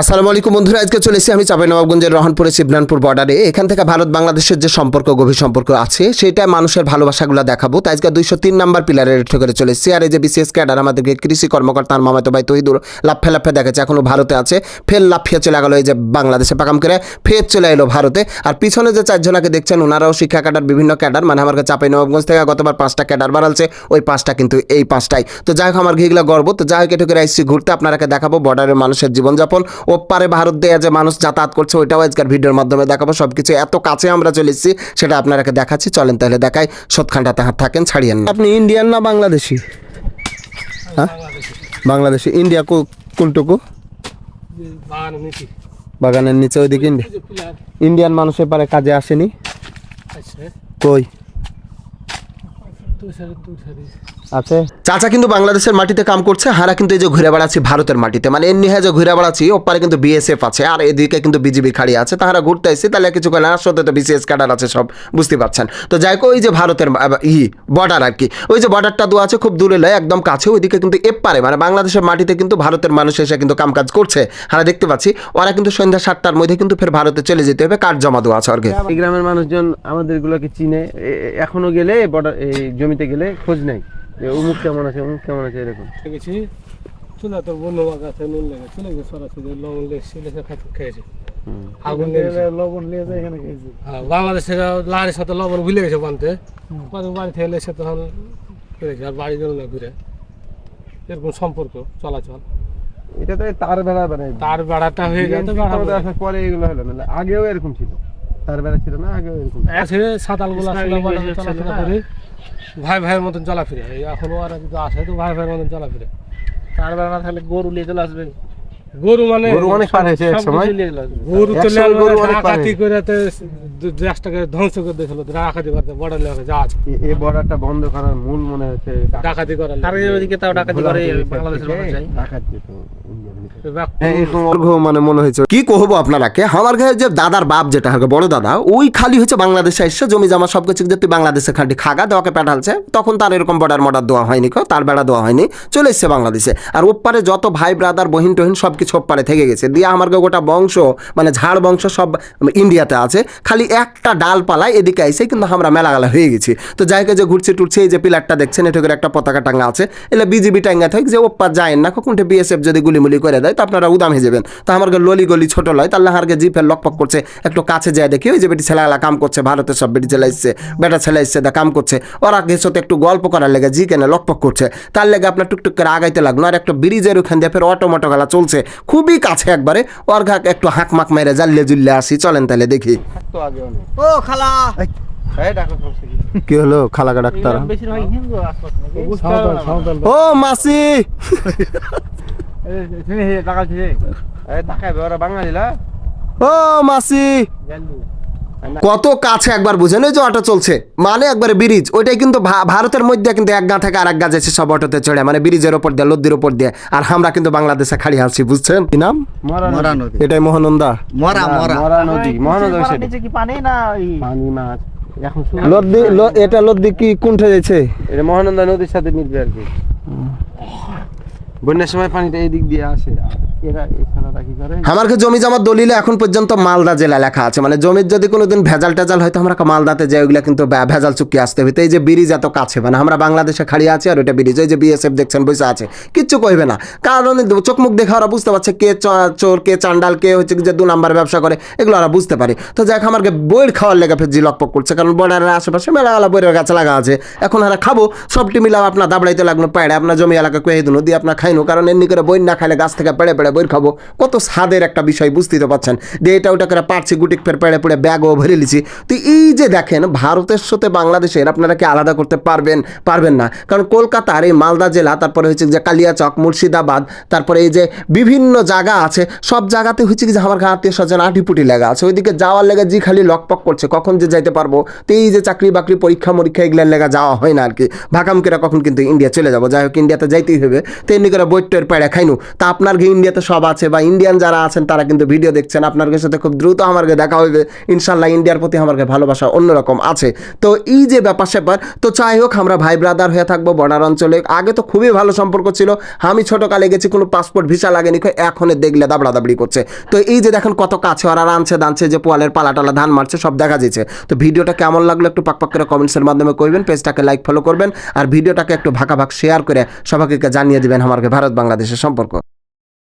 আসসালামু আলাইকুম বন্ধুরা, আজকে চলে এসেছি আমি চাঁপাইনবাবগঞ্জের রহনপুরে শিবনানপুর বর্ডারে এখান থেকে ভারত বাংলাদেশের যে সম্পর্ক, গভীর সম্পর্ক আছে, সেটা মানুষের ভালোবাসাগুলো দেখাবো। তাই আজকে দুইশো তিন নাম্বার পিলারে রেট করে চলে এসেছি। আর এই যে বিসিএস ক্যাডার আমাদেরকে কৃষি কর্মকর্তার মামাতো ভাই তহিদুর লাফে লাফে দেখাচ্ছে এখনও ভারতে আছে। ফের লাফিয়ে চলে গেল এই যে বাংলাদেশে পাকাম করে, ফের চলে এলো ভারতে। আর পিছনে যে চারজনাকে দেখছেন, ওনারাও শিক্ষা ক্যাডার বিভিন্ন ক্যাডার মানে আমার কাছে চাঁপাইনবাবগঞ্জ থেকে গতবার পাঁচটা ক্যাডার বাড়ালছে, ওই পাঁচটা কিন্তু এই পাঁচটাই। তো যাই হোক, আমার ঘিগুলো গর্ব। তো যাই হোক এটুকু আসছি ঘুরতে, আপনারাকে দেখাবো বর্ডারের মানুষের জীবনযাপন। ওপারে ভারত দিয়ে যে মানুষ যাতায়াত করছে ওইটাও আজকের ভিডিওর মাধ্যমে দেখাবো। সব কিছু এত কাছে আমরা চলে এসেছি সেটা আপনারাকে দেখাচ্ছি। চলেন তাহলে দেখাই সৎখানটা তাহার থাকেন ছাড়িয়েন না আপনি ইন্ডিয়ান না বাংলাদেশি? হ্যাঁ? বাংলাদেশি। ইন্ডিয়া কোনটুকু? বাগানের নিচে ওইদিকে ইন্ডিয়া ইন্ডিয়ান মানুষের পারে কাজে আসেনি? কই? আছে? চাচা কিন্তু বাংলাদেশের মাটিতে কাম করছে হারা কিন্তু এই যে ঘুরে বেড়াচ্ছি ভারতের মাটিতে। মানে এমনি হ্যাঁ যে ঘুরে বেড়াচ্ছি ওপারে কিন্তু বিএসএফ আছে আর এদিকে কিন্তু বিজিবি খাড়ি আছে তাহারা ঘুরতে এসেছে তাহলে কিছু করে আর সাথে তো বিসিএস ক্যাডার আছে সব বুঝতে পারছেন। তো যাই হোক ওই যে ভারতের ই বর্ডার আর কি ওই যে বর্ডারটা দু আছে খুব দূরে লয় একদম কাছে ওইদিকে কিন্তু এপারে মানে বাংলাদেশের মাটিতে কিন্তু ভারতের মানুষ এসে কিন্তু কামকাজ করছে হারা দেখতে পাচ্ছি ওরা কিন্তু সন্ধ্যা সাতটার মধ্যে কিন্তু ফের ভারতে চলে যেতে হবে কার্ড জমা দেওয়া আছে আর কি এই গ্রামের মানুষজন আমাদের গুলোকে চিনে এখনও গেলে বর্ডার এই জমিতে গেলে খোঁজ নাই। যে অমুক কেমন আছে অমুক কেমন আছে এরকম। গেছি চুলা তোর বন্য বাগ আছে নুন লেগে চলে গেছে সরাসরি লবণ লেগেছে লেগে খাতে খেয়েছে। আগুন লবণ নিয়ে যায় এখানে খেয়েছি। হ্যাঁ, বাংলাদেশে লাড়ির সাথে লবণ ভুলে গেছে বানতে। বাড়ি থেকে এসে তখন আর বাড়ি গেল না ঘুরে এরকম সম্পর্ক চলাচল। এটা তো এই তার বেড়া বেড়াই। তার বেড়াটা হয়ে আসার পরে এগুলো হলো না আগেও এরকম ছিল। তার বেড়া ছিল না আগেও এরকম ছিল। আছে সাঁতালগুলা চলাফেরা করি। ভাই ভাইয়ের মতন চলাফিরে। এই এখনও আর যদি আসে তো ভাই ভাইয়ের মতন চলাফিরে। তার বেলা না থাকলে গরু নিয়ে চলে আসবে গরু মানে গরু অনেক পার হয়েছে এক সময়। গরু তো একশো গরু অনেক পার হয়েছে। করে তো দেশটাকে ধ্বংস করে দিয়েছিল ডাকাতি করতে বড় লেগে জাহাজ এ- এই বর্ডারটা বন্ধ করার মূল মনে হচ্ছে ডাকাতি করার তার লেগে। ওদিকে তাও ডাকাতি করে বাংলাদেশের মানুষ যায় ডাকাত। তো অর্ঘ মানে মনে হয়েছে। কি কহবো আপনারাকে? আমার ঘরে যে দাদার বাপ যেটা হবে বড় দাদা ওই খালি হচ্ছে বাংলাদেশে এসে জমি জমা সব কিছু বাংলাদেশে খাটি খাগা দেওয়াকে পাঠালছে তখন তার এরকম বর্ডার মর্ডার দেওয়া হয়নি তার বেড়া দেওয়া হয়নি চলে এসছে বাংলাদেশে। আর ওপারে যত ভাই ব্রাদার বহিন টহিন সব কিছু ওপারে থেকে গেছে। দিয়ে আমার গোটা বংশ মানে ঝাড় বংশ সব ইন্ডিয়াতে আছে। খালি একটা ডালপালায় এদিকে আইসে কিন্তু আমরা মেলাগালা হয়ে গেছি। তো যাই হোক, এই যে ঘুরছে টুরছে এই যে পিলারটা দেখছেন এটা করে একটা পতাকা টাঙ্গা আছে। এলে বিজিবি টাঙ্গা থাকে যে ওপ্পা যায় না কোনটা বিএসএফ যদি গুলিমুলি করে দেয় তো আপনারা উদাম হয়ে যাবেন। তো আমার গে ললি গলি ছোট লয় তাহলে হারকে জিপের লকপক করছে একটু কাছে যায় দেখি ওই যে বেটি ছেলেগুলা কাম করছে ভারতের সব বেটি ছেলে এসছে বেটা ছেলে এসছে দা কাম করছে। ওরা গেছে তো একটু গল্প করার লেগে জি কেনে লকপক করছে। তার লেগে আপনার টুকটুক করে আগাইতে লাগল আর একটা ব্রিজের ওখান দিয়ে ফের অটো মটো গেলা চলছে খুবই কাছে একবারে। ওর ঘাক একটু হাঁক মাক মেরে জাল্লে জুল্লে আসি চলেন তাহলে দেখি। ও খালা। এই ডাকো সমস্যা কি? হলো খালাকা ডাক্তার? ও মাসি! ও মাসি। কত কাছে একবার বুঝেন ওই যে অটো চলছে। মানে একবারে ব্রিজ। ওইটাই কিন্তু ভারতের মধ্যে কিন্তু এক গা থেকে আর এক গা যাচ্ছে সব অটোতে চড়ে। মানে ব্রিজের ওপর দিয়ে লদ্দির ওপর দিয়ে। আর আমরা কিন্তু বাংলাদেশে খাড়ি আছি বুঝছেন? কি নাম। এটাই মোহনন্দা। মরা মরা। নদী, কি পানি না পানি মাছ। এখন লদ্দি এটা লদ্দি কি কোনটা যাচ্ছে এটা মহানন্দা নদীর সাথে মিলবে আর কি। বন্যার সময় পানিটা এই দিক দিয়ে আসে এরা আমার জমি জমার দলিলে এখন পর্যন্ত মালদা জেলা লেখা আছে। মানে জমির যদি কোনোদিন ভেজাল টেজাল হয়তো আমরা মালদাতে যাই, ওইগুলা কিন্তু ভেজাল চুক্তি আসতে হবে। এই যে ব্রিজ এত কাছে মানে আমরা বাংলাদেশে খাড়িয়ে আছি আর ওইটা ব্রিজ, ওই যে বিএসএফ দেখছেন, বসে আছে। কিচ্ছু কইবে না। কারণ চোখ মুখ দেখে ওরা বুঝতে পারছে কে চোর, কে চান্ডাল, কে হচ্ছে যে দু নাম্বার ব্যবসা করে, এগুলো ওরা বুঝতে পারে। তো যাক আমাকে বইয়ের খাওয়ার লেগে ফের জি লকপক করছে, কারণ বর্ডারের আশেপাশে মেলা গেলা বইয়ের গাছ লাগা আছে। এখন আর খাব সবটি মিলাম আপনার দাবড়াইতে লাগল পায়ড়ে আপনার জমি এলাকা কয়ে দিন দিয়ে আপনার খাইনো, কারণ এমনি করে বই না খাইলে গাছ থেকে পেড়ে পেড়ে বই খাব। কত স্বাদের একটা বিষয় বুঝতেই তো পারছেন যে এটা ওটা করে পারছি, গুটিক ফের পেড়ে পেড়ে ব্যাগও ভরে লিছি তো এই যে দেখেন, ভারতের সাথে বাংলাদেশের আপনারা কি আলাদা করতে পারবেন? পারবেন না। কারণ কলকাতার এই মালদা জেলা, তারপরে হচ্ছে যে কালিয়াচক, মুর্শিদাবাদ, তারপরে এই যে বিভিন্ন জায়গা আছে, সব জায়গাতে হচ্ছে কি যে আমার আত্মীয় স্বজন আটিপুটি লেগা আছে। ওইদিকে যাওয়ার লেগে জি খালি লকপক করছে, কখন যে যাইতে পারব? তো এই যে চাকরি বাকরি, পরীক্ষা মরীক্ষা এগুলোর লেগে যাওয়া হয় না আর কি ভাকাম করে কখন কিন্তু ইন্ডিয়া চলে যাব? যাই হোক ইন্ডিয়াতে যাইতেই হবে। তো এমনি করে বইটের পেড়ে খাইনু। তা আপনার ইন্ডিয়াতে সব আছে বা ইন্ডিয়ান যারা আছেন, তারা কিন্তু ভিডিও দেখছেন। আপনার সাথে খুব দ্রুত আমাকে দেখা হইবে ইনশাল্লাহ ইন্ডিয়ার প্রতি আমার ভালোবাসা অন্যরকম আছে। তো এই যে ব্যাপার স্যাপার, তো যাই হোক, আমরা ভাই ব্রাদার হয়ে থাকব বর্ডার অঞ্চলে। আগে তো খুবই ভালো সম্পর্ক ছিল। আমি ছোটকালে গেছি, কোনো পাসপোর্ট ভিসা লাগেনি। এখন দেখলে দাবড়া দাবড়ি করছে। তো এই যে দেখেন কত কাছে ওরা রানছে দানছে যে পোয়ালের পালা টালা ধান মারছে, সব দেখা যাচ্ছে। তো ভিডিওটা কেমন লাগল একটু পাক করে কমেন্টসের মাধ্যমে করবেন পেজটাকে লাইক ফলো করবেন, আর ভিডিওটাকে একটু ভাগ শেয়ার করে সবাইকে জানিয়ে দিবেন আমার ভারত বাংলাদেশের সম্পর্ক।